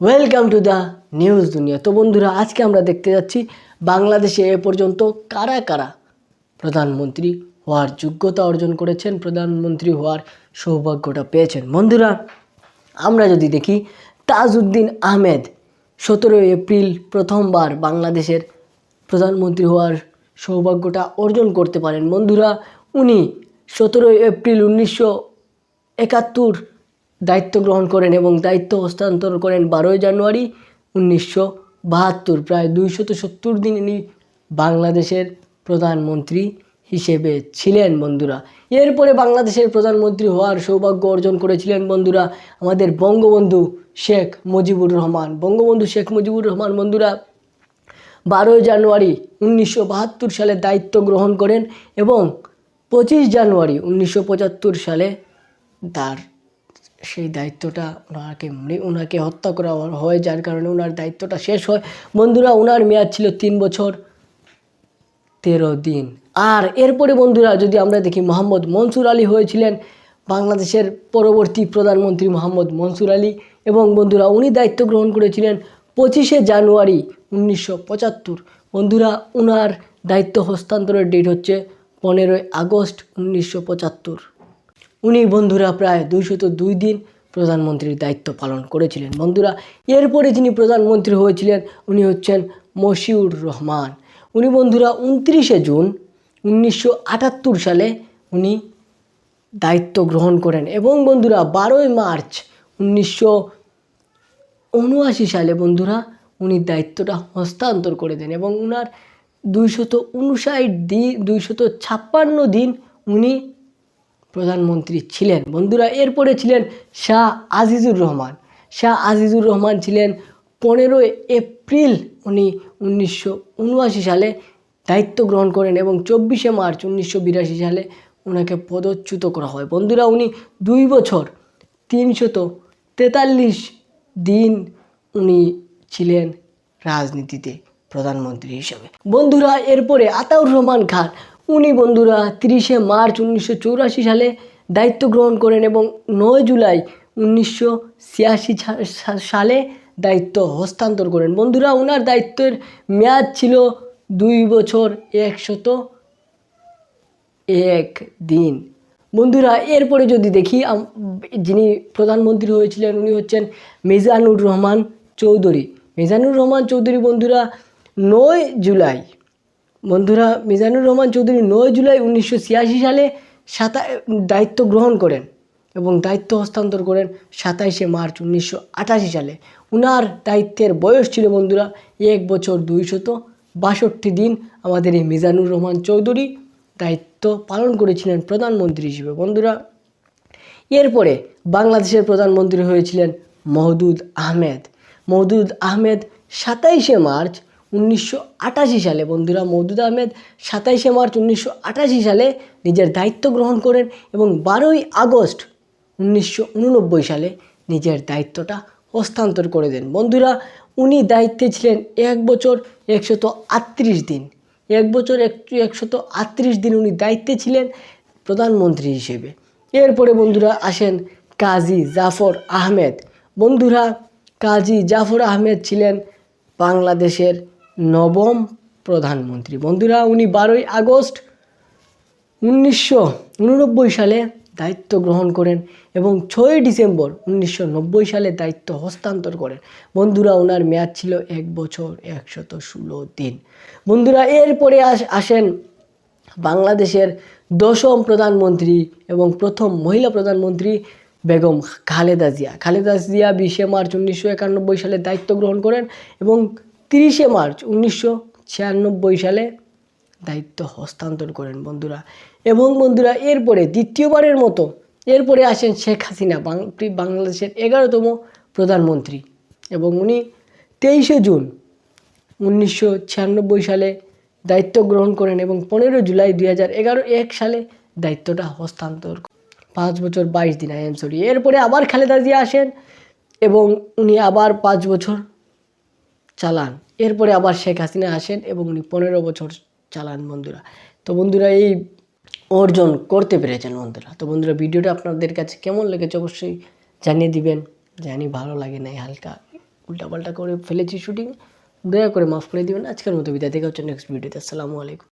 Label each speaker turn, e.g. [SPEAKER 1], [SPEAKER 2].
[SPEAKER 1] Welcome to the news দুনিয়া। তো বন্ধুরা, আজকে আমরা দেখতে যাচ্ছি বাংলাদেশে এ পর্যন্ত কারা কারা প্রধানমন্ত্রী হওয়ার যোগ্যতা অর্জন করেছেন, প্রধানমন্ত্রী হওয়ার সৌভাগ্যটা পেয়েছেন। বন্ধুরা, আমরা যদি দেখি, তাজউদ্দিন আহমেদ সতেরোই এপ্রিল প্রথমবার বাংলাদেশের প্রধানমন্ত্রী হওয়ার সৌভাগ্যটা অর্জন করতে পারেন। বন্ধুরা, উনি সতেরোই এপ্রিল উনিশশো একাত্তর দায়িত্ব গ্রহণ করেন এবং দায়িত্ব হস্তান্তর করেন বারোই জানুয়ারি উনিশশো বাহাত্তর। প্রায় দুইশত সত্তর দিন ইনি বাংলাদেশের প্রধানমন্ত্রী হিসেবে ছিলেন বন্ধুরা। এরপরে বাংলাদেশের প্রধানমন্ত্রী হওয়ার সৌভাগ্য অর্জন করেছিলেন বন্ধুরা আমাদের বঙ্গবন্ধু শেখ মুজিবুর রহমান। বঙ্গবন্ধু শেখ মুজিবুর রহমান বন্ধুরা বারোই জানুয়ারি উনিশশো বাহাত্তর সালে দায়িত্ব গ্রহণ করেন এবং পঁচিশ জানুয়ারি উনিশশো পঁচাত্তর সালে তার সেই দায়িত্বটা ওনাকে ওনাকে হত্যা করা হয় যার কারণে ওনার দায়িত্বটা শেষ হয়। বন্ধুরা ওনার মেয়াদ ছিল তিন বছর, তেরো দিন। আর এরপরে বন্ধুরা, যদি আমরা দেখি মোহাম্মদ মনসুর আলী হয়েছিলেন, বাংলাদেশের পরবর্তী প্রধানমন্ত্রী মোহাম্মদ মনসুর আলী। এবং বন্ধুরা, উনি দায়িত্ব গ্রহণ করেছিলেন পঁচিশে জানুয়ারি উনিশশো পঁচাত্তর। বন্ধুরা ওনার দায়িত্ব হস্তান্তরের ডেট হচ্ছে পনেরোই আগস্ট উনিশশো পঁচাত্তর। উনি বন্ধুরা প্রায় দুইশত দুই দিন প্রধানমন্ত্রীর দায়িত্ব পালন করেছিলেন। বন্ধুরা, এরপরে যিনি প্রধানমন্ত্রী হয়েছিলেন, উনি হচ্ছেন মশিউর রহমান। উনি বন্ধুরা উনত্রিশে জুন উনিশশো আটাত্তর সালে উনি দায়িত্ব গ্রহণ করেন এবং বন্ধুরা বারোই মার্চ উনিশশো উনআশি সালে বন্ধুরা উনি দায়িত্বটা হস্তান্তর করে দেন এবং উনার দুইশত উনষাট দিন দুইশত ছাপ্পান্ন দিন উনি প্রধানমন্ত্রী ছিলেন। বন্ধুরা, এরপরে ছিলেন শাহ আজিজুর রহমান। শাহ আজিজুর রহমান ছিলেন পনেরোই এপ্রিল উনি উনিশশো উনআশি সালে দায়িত্ব গ্রহণ করেন এবং চব্বিশে মার্চ উনিশশো বিরাশি সালে ওনাকে পদচ্যুত করা হয়। বন্ধুরা, উনি দুই বছর তিনশত তেতাল্লিশ দিন উনি ছিলেন রাজনীতিতে প্রধানমন্ত্রী হিসেবে। বন্ধুরা, এরপরে আতাউর রহমান খান উনি বন্ধুরা তিরিশে মার্চ উনিশশো চৌরাশি সালে দায়িত্ব গ্রহণ করেন এবং নয় জুলাই উনিশশো ছিয়াশি সালে দায়িত্ব হস্তান্তর করেন। বন্ধুরা ওনার দায়িত্বের মেয়াদ ছিল দুই বছর একশত এক দিন। বন্ধুরা, এরপরে যদি দেখি যিনি প্রধানমন্ত্রী হয়েছিলেন, উনি হচ্ছেন মিজানুর রহমান চৌধুরী। মিজানুর রহমান চৌধুরী, বন্ধুরা, নয় জুলাই বন্ধুরা, মিজানুর রহমান চৌধুরী নয় জুলাই উনিশশো ছিয়াশি সালে সাতা, দায়িত্ব গ্রহণ করেন এবং দায়িত্ব হস্তান্তর করেন সাতাইশে মার্চ উনিশশো আটাশি সালে। উনার দায়িত্বের বয়স ছিল বন্ধুরা, এক বছর দুইশত বাষট্টি দিন। আমাদের এই মিজানুর রহমান চৌধুরী দায়িত্ব পালন করেছিলেন প্রধানমন্ত্রী হিসেবে। বন্ধুরা, এরপরে বাংলাদেশের প্রধানমন্ত্রী হয়েছিলেন মহদুদ আহমেদ। মহদুদ আহমেদ সাতাইশে মার্চ উনিশশো আটাশি সালে। বন্ধুরা মহদুদ আহমেদ সাতাইশে মার্চ উনিশশো আটাশি সালে নিজের দায়িত্ব গ্রহণ করেন এবং বারোই আগস্ট উনিশশো উননব্বই সালে নিজের দায়িত্বটা হস্তান্তর করে দেন। বন্ধুরা, উনি দায়িত্বে ছিলেন এক বছর একশত আটত্রিশ দিন। এক বছর এক একশত আটত্রিশ দিন উনি দায়িত্বে ছিলেন প্রধানমন্ত্রী হিসেবে। এরপরে বন্ধুরা আসেন কাজী জাফর আহমেদ। বন্ধুরা, কাজী জাফর আহমেদ ছিলেন বাংলাদেশের নবম প্রধানমন্ত্রী। বন্ধুরা, উনি বারোই আগস্ট উনিশশো উননব্বই সালে দায়িত্ব গ্রহণ করেন এবং ছয়ই ডিসেম্বর উনিশশো নব্বই সালে দায়িত্ব হস্তান্তর করেন। বন্ধুরা ওনার মেয়াদ ছিল এক বছর একশত ষোলো দিন। বন্ধুরা, এরপরে আস, আসেন বাংলাদেশের দশম প্রধানমন্ত্রী এবং প্রথম মহিলা প্রধানমন্ত্রী বেগম খালেদা জিয়া। খালেদা জিয়া বিশে মার্চ উনিশশো একানব্বই সালে দায়িত্ব গ্রহণ করেন এবং তিরিশে মার্চ উনিশশো ছিয়ানব্বই সালে দায়িত্ব হস্তান্তর করেন বন্ধুরা। এবং বন্ধুরা, এরপরে দ্বিতীয়বারের মতো এরপরে আসেন শেখ হাসিনা বাংলাদেশের এগারোতম প্রধানমন্ত্রী। এবং উনি তেইশে জুন উনিশশো ছিয়ানব্বই সালে দায়িত্ব গ্রহণ করেন এবং পনেরো জুলাই দুই এক সালে দায়িত্বটা হস্তান্তর পাঁচ বছর বাইশ দিন, আই এম সরি। এরপরে আবার খালেদা জিয়া আসেন এবং উনি আবার পাঁচ বছর চালান। এরপরে আবার শেখ হাসিনা আসেন এবং উনি পনেরো বছর চালান বন্ধুরা। তো বন্ধুরা, এই অর্জন করতে পেরেছেন বন্ধুরা। তো বন্ধুরা, ভিডিওটা আপনাদের কাছে কেমন লেগেছে অবশ্যই জানিয়ে দিবেন। জানি ভালো লাগে নাই, হালকা উল্টাপাল্টা করে ফেলেছি শুটিং দয়া করে মাফ করে দিবেন। আজকের মতো বিদায়, দেখা হচ্ছে নেক্সট ভিডিওতে আসসালামু আলাইকুম।